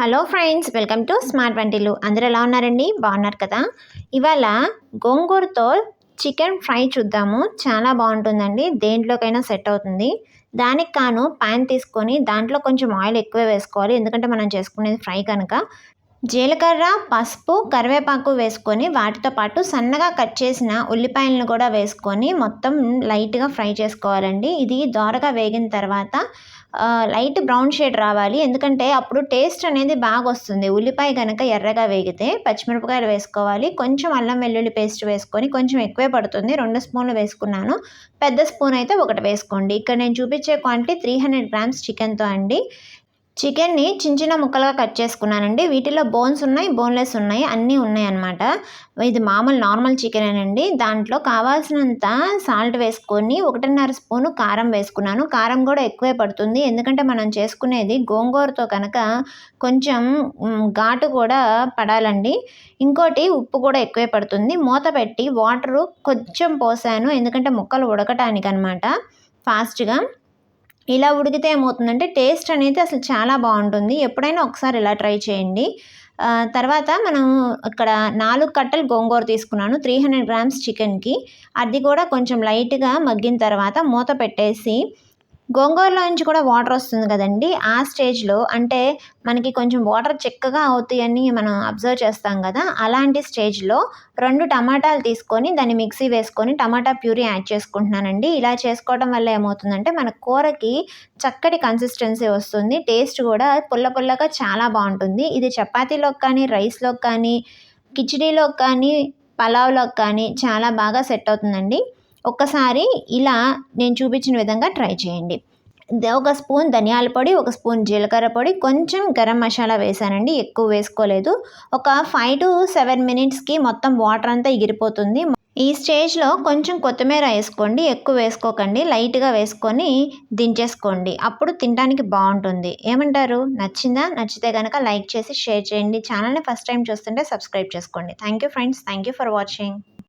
Hello friends welcome to smart వంటిలు అందరు ఎలా ఉన్నారండి? బాగున్నారు కదా? ఇవాళ గోంగూరతో చికెన్ ఫ్రై చూద్దాము. చాలా బాగుంటుందండి. దేంట్లోకైనా సెట్ అవుతుంది. దానికి కాను ప్యాన్ తీసుకొని దాంట్లో కొంచెం ఆయిల్ ఎక్కువ వేసుకోవాలి. ఎందుకంటే మనం చేసుకునేది ఫ్రై కనుక. జీలకర్ర పసుపు కరివేపాకు వేసుకొని వాటితో పాటు సన్నగా కట్ చేసిన ఉల్లిపాయలను కూడా వేసుకొని మొత్తం లైట్గా ఫ్రై చేసుకోవాలండి. ఇది దోరగా వేగిన తర్వాత లైట్ బ్రౌన్ షేడ్ రావాలి. ఎందుకంటే అప్పుడు టేస్ట్ అనేది బాగా వస్తుంది. ఉల్లిపాయ కనుక ఎర్రగా వేగితే పచ్చిమిరపకాయలు వేసుకోవాలి. కొంచెం అల్లం వెల్లుల్లి పేస్ట్ వేసుకొని కొంచెం ఎక్కువే పడుతుంది. రెండు స్పూన్లు వేసుకున్నాను. పెద్ద స్పూన్ అయితే ఒకటి వేసుకోండి. ఇక్కడ నేను చూపించే క్వాంటిటీ త్రీ హండ్రెడ్ గ్రామ్స్ చికెన్తో అండి. చికెన్ని చిన్న చిన్న ముక్కలుగా కట్ చేసుకున్నానండి. వీటిలో బోన్స్ ఉన్నాయి బోన్లెస్ ఉన్నాయి అన్నీ ఉన్నాయి అన్నమాట ఇది మామూలు నార్మల్ చికెనేనండి. దాంట్లో కావాల్సినంత సాల్ట్ వేసుకొని ఒకటిన్నర స్పూను కారం వేసుకున్నాను. కారం కూడా ఎక్కువే పడుతుంది. ఎందుకంటే మనం చేసుకునేది గోంగూరతో కనుక కొంచెం ఘాటు కూడా పడాలండి. ఇంకోటి ఉప్పు కూడా ఎక్కువే పడుతుంది. మూత పెట్టి వాటరు కొంచెం పోసాను. ఎందుకంటే ముక్కలు ఉడకటానికి అనమాట ఫాస్ట్గా. ఇలా ఉడికితే ఏమవుతుందంటే టేస్ట్ అనేది అసలు చాలా బాగుంటుంది. ఎప్పుడైనా ఒకసారి ఇలా ట్రై చేయండి. తర్వాత మనం ఇక్కడ నాలుగు కట్టలు గోంగూర తీసుకున్నాను. త్రీ హండ్రెడ్ గ్రామ్స్ చికెన్కి. అది కూడా కొంచెం లైట్గా మగ్గిన తర్వాత మూత పెట్టేసి గోంగూరలో నుంచి కూడా వాటర్ వస్తుంది కదండి. ఆ స్టేజ్లో అంటే మనకి కొంచెం వాటర్ చిక్కగా అవుతాయని మనం అబ్జర్వ్ చేస్తాం కదా. అలాంటి స్టేజ్లో రెండు టమాటాలు తీసుకొని దాన్ని మిక్సీ వేసుకొని టమాటా ప్యూరీ యాడ్ చేసుకుంటున్నానండి. ఇలా చేసుకోవడం వల్ల ఏమవుతుందంటే మన కూరకి చక్కటి కన్సిస్టెన్సీ వస్తుంది. టేస్ట్ కూడా పుల్ల పుల్లగా చాలా బాగుంటుంది. ఇది చపాతీలోకి కానీ రైస్లోకి కానీ కిచిడీలోకి కానీ పలావ్లోకి కానీ చాలా బాగా సెట్ అవుతుందండి. ఒక్కసారి ఇలా నేను చూపించిన విధంగా ట్రై చేయండి. ఒక స్పూన్ ధనియాల పొడి ఒక స్పూన్ జీలకర్ర పొడి కొంచెం గరం మసాలా వేసానండి ఎక్కువ వేసుకోలేదు. ఒక ఫైవ్ టు సెవెన్ మినిట్స్కి మొత్తం వాటర్ అంతా ఎగిరిపోతుంది ఈ స్టేజ్లో కొంచెం కొత్తిమీర వేసుకోండి ఎక్కువ వేసుకోకండి లైట్గా వేసుకొని దించేసుకోండి. అప్పుడు తినడానికి బాగుంటుంది. ఏమంటారు? నచ్చిందా? నచ్చితే కనుక లైక్ చేసి షేర్ చేయండి. ఛానల్ని ఫస్ట్ టైం చూస్తుంటే సబ్స్క్రైబ్ చేసుకోండి. Thank you friends. Thank you for watching.